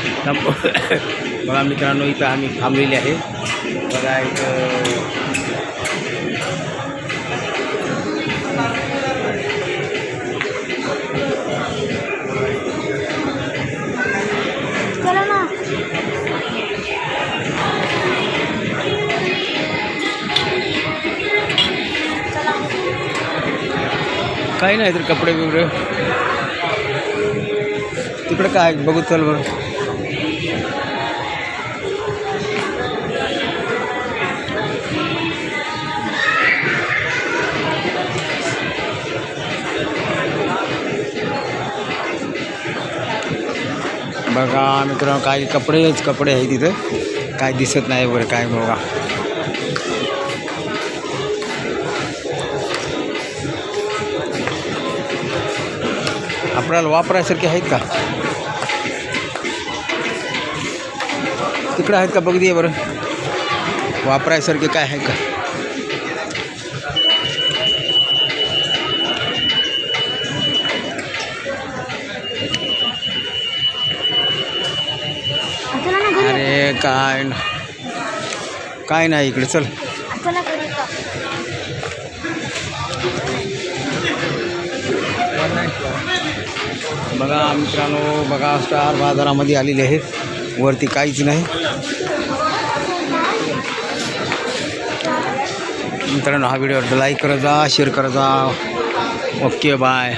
बघा मित्रांनो इथं आम्ही थांबलेले आहे. बघा इथं. चला काही नाही तर कपडे बिपडे तिकडे काय? बघू चल बरं. बघा मित्रांनो काही कपडेच कपडे आहे तिथं काय दिसत नाही बरं काय बघा. आपल्याला वापरायसारखे आहेत का? तिकडे आहेत का? बघ दे बरं. वापरायसारखे काय आहे का? अरे काय काय नाही इकडे चल. बघा मित्रांनो बघा स्टार बाजारामध्ये आलेले आहेत. वरती काहीच नाही. मित्रांनो हा व्हिडिओ लाईक करत जा शेअर करत जा. Okay bye